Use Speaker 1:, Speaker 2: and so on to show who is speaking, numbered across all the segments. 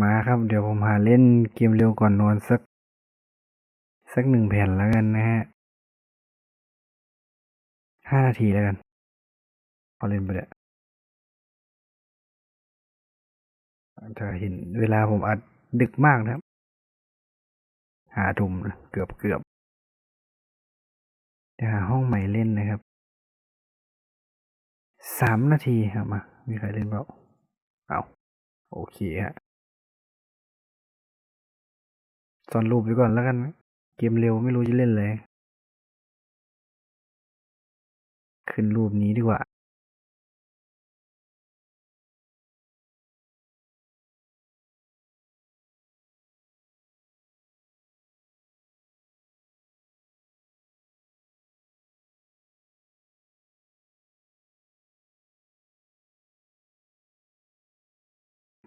Speaker 1: มาครับเดี๋ยวผมหาเล่นเกมเร็วก่อนนอนสัก สักหนึ่งแผ่นแล้วกันนะฮะห้านาทีแล้วกันเอเล่นไปเลยถ้าเห็นเวลาผมอัดดึกมากนะครับหาทุ่มเกือบเกือบจะหาห้องใหม่เล่นนะครับสามนาทีครับมา มีใครเล่นเปล่าเอาโอเคฮะ ซ่อนรูปไว้ก่อนแล้วกัน เกมเร็วไม่รู้จะเล่นอะไรขึ้นรูปนี้ดีกว่า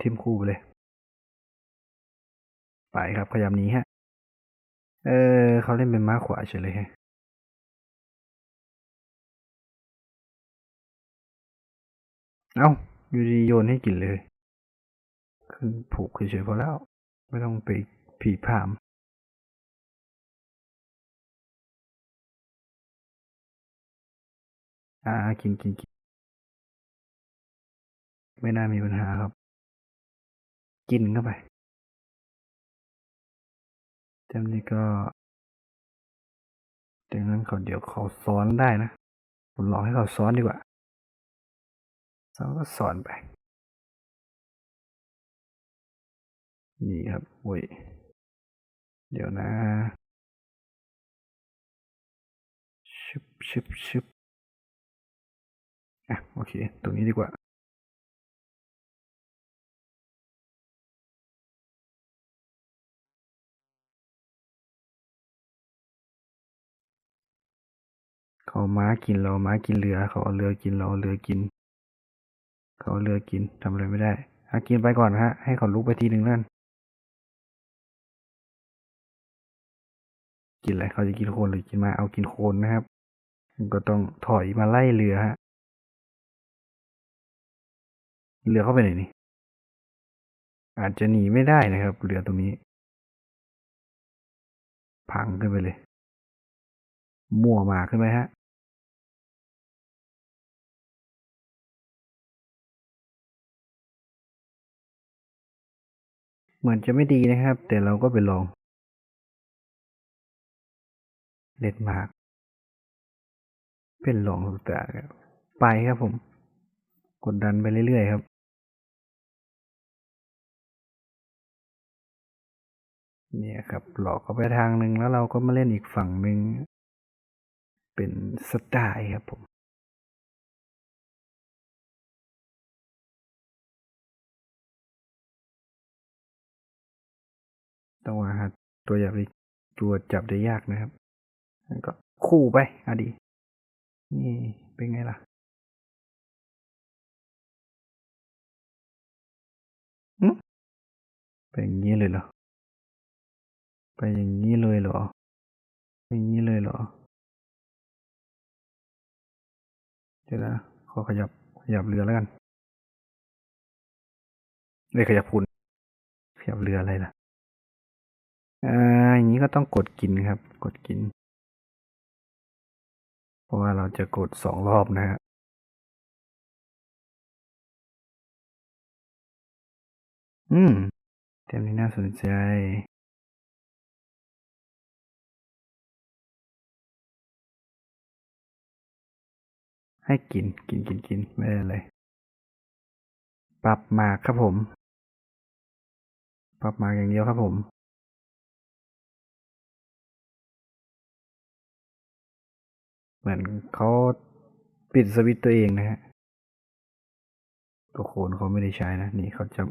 Speaker 1: ทิมคู่ไปเลย ไปครับขยับนี้ฮะ เออเขาเล่นเป็นม้าขวาเฉยเลยฮะเอ้าอยู่ดีโยนให้กินเลย ขึ้นผูกเฉยๆพอแล้ว ไม่ต้องไปผีพามอ่ากินกินกินไม่น่ามีปัญหาครับ กินเข้าไป เต็มนี้ก็ดังนั้นเขาเดี๋ยวเขาซ้อนได้นะ ผมลองให้เขาซ้อนดีกว่าซ้อนก็สอนไป นี่ครับโว้ย เดี๋ยวนะ ชึบชึบชึบอะ โอเค ตรงนี้ดีกว่า เขาม้ากินเราม้ากินเรือ เขาเอาเรือกินเราเอาเรือกิน เขาเอาเรือกินทำอะไรไม่ได้หากินไปก่อนฮะ ให้เขาลุกไปทีหนึ่งนั่นกินอะไรเขาจะกินโคนหรือกินมาเอากินโคนนะครับก็ต้องถอยมาไล่เรือฮะเรือเข้าไปไหนนี่อาจจะหนีไม่ได้นะครับ เรือตรงนี้ พังขึ้นไปเลย มั่วหมาขึ้นไปฮะ เหมือนจะไม่ดีนะครับ แต่เราก็ไปลองเล็ดมาก เป็นลองทุกตาครับไปครับผม กดดันไปเรื่อยๆครับ เนี่ยครับ หลอกเขาไปทางหนึ่งแล้วเราก็มาเล่นอีกฝั่งหนึ่งเป็นสไตล์ครับผม ต้องว่าหาตัวจับด้ตัวจับได้ยากนะครับก็คู่ไปอดี นี่เป็นไงล่ะอืมไปอย่างนี้เลยเหรอ ไปอย่างนี้เลยเหรอไปอย่างนี้เลยเหรอ เดี๋ยวนะ ขอขยับ ขยับเรือแล้วกันเลยขยับพุนขยับเรืออะไรล่ะ อ่าอย่างนี้ก็ต้องกดกินครับ กดกิน เพราะว่าเราจะกดสองรอบนะฮะอืมเต็มนี้น่าสนใจ ให้กิน กิน กินกินไม่ได้เลยปรับหมากครับผม ปรับหมากอย่างเดียวครับผม เหมือนเขาปิดสวิตตัวเองนะฮะตัวโคนเขาไม่ได้ใช้นะนี่เขาจะ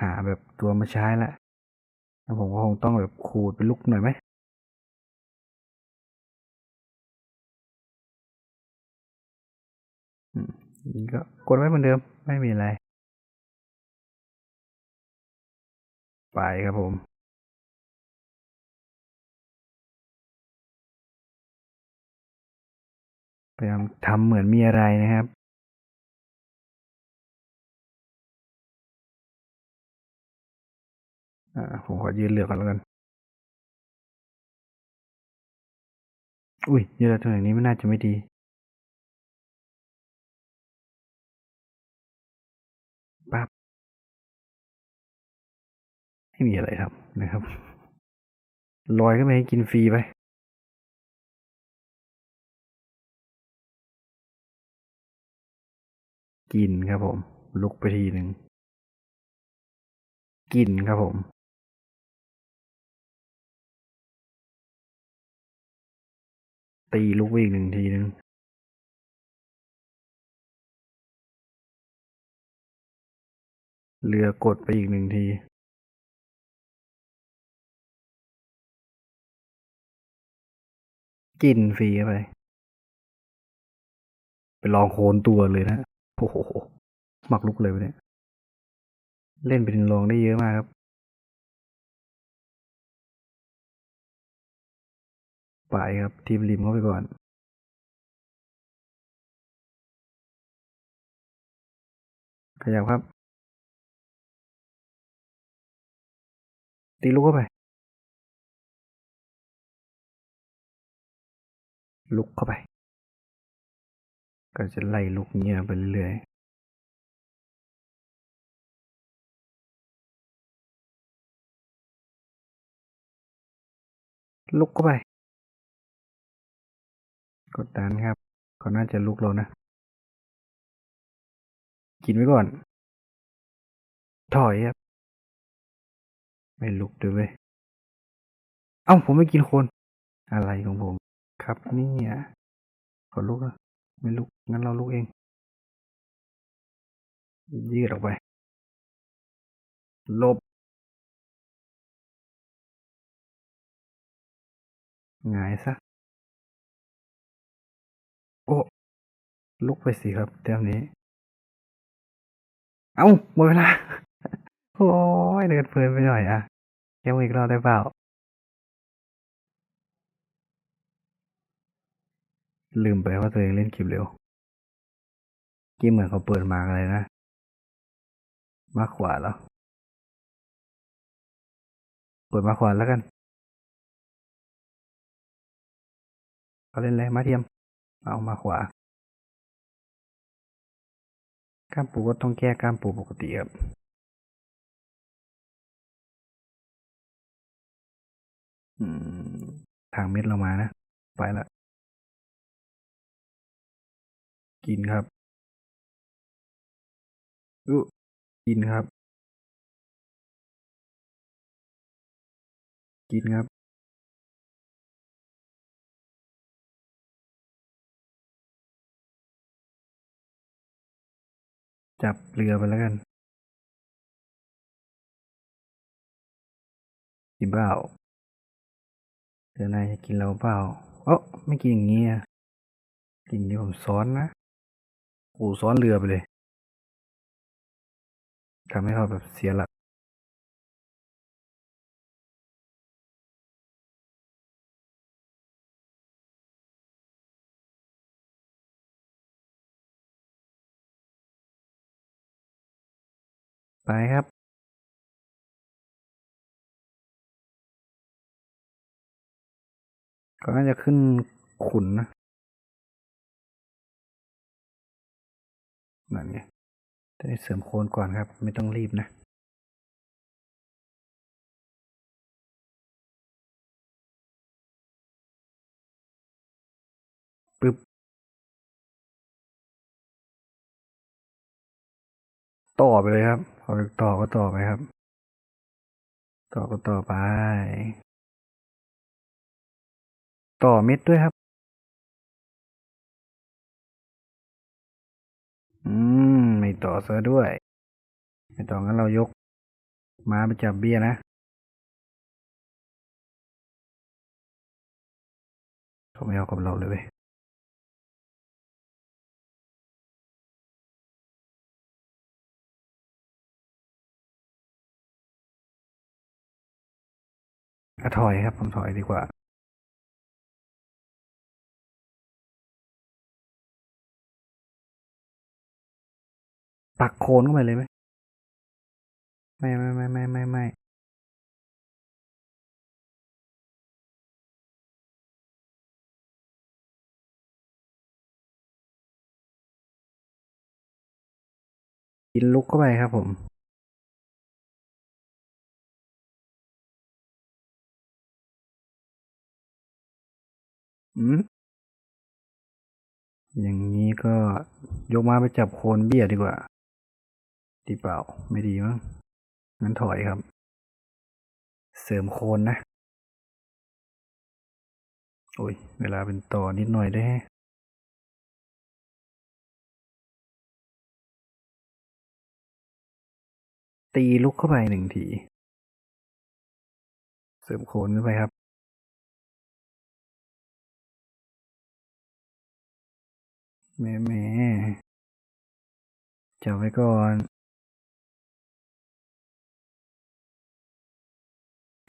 Speaker 1: หาแบบตัวมาใช้ละแล้วผมก็คงต้องแบบขูดเป็นลูกหน่อยไหมอืมนี่ก็กดไว้เหมือนเดิม ไม่มีอะไร ไปครับผม พยายามทำเหมือนมีอะไรนะครับผมขอยืนเรือก่อนแล้วกัน อุ้ยยืนเรือตรงอย่างนี้ไม่น่าจะไม่ดี ปั๊บ ไม่มีอะไรทำนะครับ ลอยขึ้นไปให้กินฟรีไป กินครับผม ลุกไปทีหนึ่งกินครับผม ตีลุกไปอีกหนึ่งทีหนึ่งเรือกดไปอีกหนึ่งที กินฟรีไป ไปลองโคนตัวเลยนะ โอ้โหหมักลุกเลยวะเนี่ย เล่นเป็นลองได้เยอะมากครับ ไปครับทีมริมเข้าไปก่อนขยับครับ ตีลุกเข้าไป ลุกเข้าไป ก็จะไล่ลุกเงี้ยไปเรื่อยๆ ลุกเข้าไป กดดันครับก็น่าจะลุกแล้วนะ กินไว้ก่อน ถอยครับ ไม่ลุกด้วยเว้ย เอ้าผมไม่กินคน อะไรของผม ครับนี่ยขอลุกนะ ไม่ลุกงั้นเราลุกเอง ยืดออกไป ลบหงายซะ โอ้ ลุกไปสิครับแต้มนี้ เอ้าหมดเวลา โอ้ยเดินเพลินไปหน่อยอะแก้มืออีกรอบได้เปล่า ลืมไปว่าตัวเองเล่นคลิปเร็วกี้เหมือนเขาเปิดมาอะไรนะ มากขวาแล้ว เปิดมาขวาแล้วกัน เขาเล่นอะไรมาเทียม เอามาขวา กล้ามปูก็ต้องแก้กล้ามปูปกติครับทางเม็ดเรามานะ ไปละ กินครับอุกินครับ กินครับ จับเรือไปแล้วกันกินเปล่าเดี๋ยวนายจะกินเราเปล่าเอ้ไม่กินอย่างนี้อะกินเดี๋ยวผมซ้อนนะ อ้ซ้อนเรือไปเลยทำให้เขาแบบเสียหลัก ไปครับก็น่าจะขึ้นขุนนะ นั่นไงจะได้เสริมโคนก่อนครับ ไม่ต้องรีบนะปึ๊บต่อไปเลยครับพอต่อก็ต่อไปครับ ต่อก็ต่อไป ต่อเม็ดด้วยครับ มไม่ต่อซะด้วย ไม่ต่องั้นเรายกม้าไปจับเบี้ยนะ เขาไม่เอากับเราเลยเว้ยอะถอยครับ ผมถอยดีกว่า ปักโคนเข้าไปเลยไหมไม่ไม่ไม่ไม่ไม่ไม่กินลุกเข้าไปครับผมอืมอย่างนี้ก็ยกมาไปจับโคนเบี้ยดีกว่า ดีเปล่า ไม่ดีมั้งงั้นถอยครับ เสริมโคนนะ โอ้ย เวลาเป็นต่อนิดหน่อยได้ฮะตีลุกเข้าไปหนึ่งที เสริมโคนขึ้นไปครับ แม่แม่จับไว้ก่อน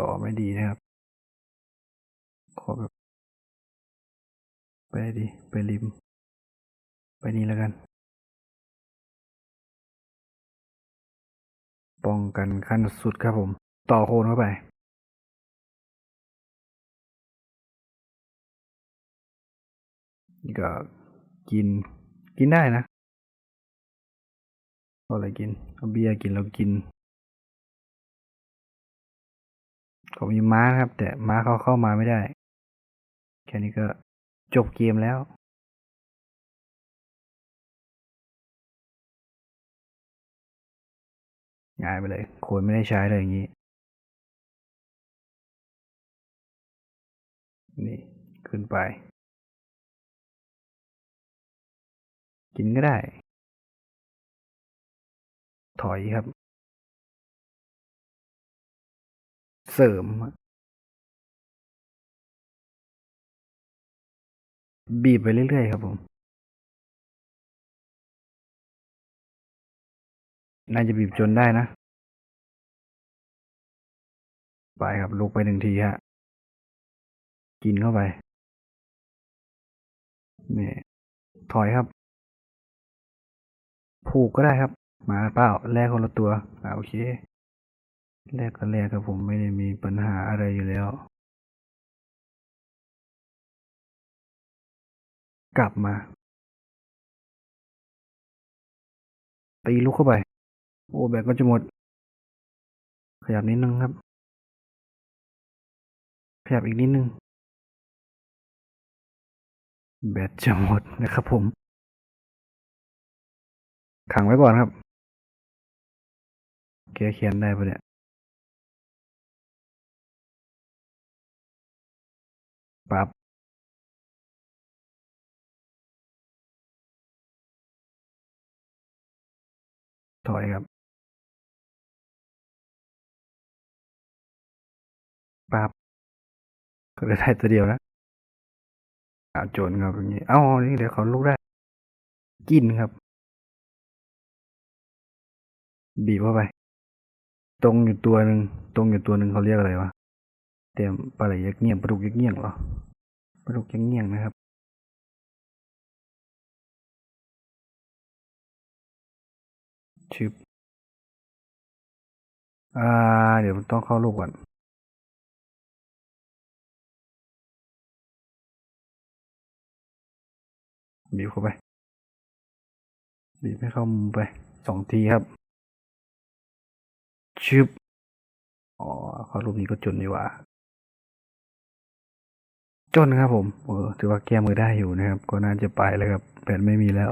Speaker 1: ต่อไม่ดีนะครับ ขอแบบ ไปดิไปริม ไปนี่แล้วกัน ป้องกันขั้นสุดครับผม ต่อโคนเข้าไปนี่ก็กินกินได้นะเอาอะไรกินเอาเบียร์กินเรากิน เขามีม้าครับ แต่ม้าเขาเข้ามาไม่ได้ แค่นี้ก็จบเกมแล้วง่ายไปเลยโคนไม่ได้ใช้เลยอย่างนี้ นี่ขึ้นไป กินก็ได้ ถอยครับ เสริม บีบไปเรื่อยๆครับผม น่าจะบีบจนได้นะ ไปครับลุกไปหนึ่งทีฮะ กินเข้าไปนี่ถอยครับ ผูกก็ได้ครับ มาเปล่าแลกคนละตัวอ่าโอเค แลกก็แลกครับผมไม่ได้มีปัญหาอะไรอยู่แล้ว กลับมาตีลุกเข้าไป โอ้แบตก็จะหมด ขยับนิดนึงครับ ขยับอีกนิดนึง แบตจะหมดนะครับผม ขังไว้ก่อนครับแกเขียนได้ปะเนี่ย ปั๊บถอยครับปั๊บก็เลยได้ตัวเดียวนะอาโจรครับอย่างนี้ เอ้า นี่เดี๋ยวเขาลุกได้ กินครับ บีบเข้าไป ตรงอยู่ตัวหนึ่ง ตรงอยู่ตัวหนึ่งเขาเรียกอะไรวะ เตรียมปลาไหลยักเงี่ยงปลาดุกยักเงี่ยงเหรอปลาดุกยักเงี่ยงนะครับชึบอ่า เดี๋ยวต้องเข้ารูปก่อนบีบเข้าไปบีบให้เข้ามุมไปสองทีครับชึบอ๋อเข้ารูปนี้ก็จุนดีกว่า จนครับผมเออถือว่าแก้มือได้อยู่นะครับ ก็น่าจะไปแล้วครับแผนไม่มีแล้ว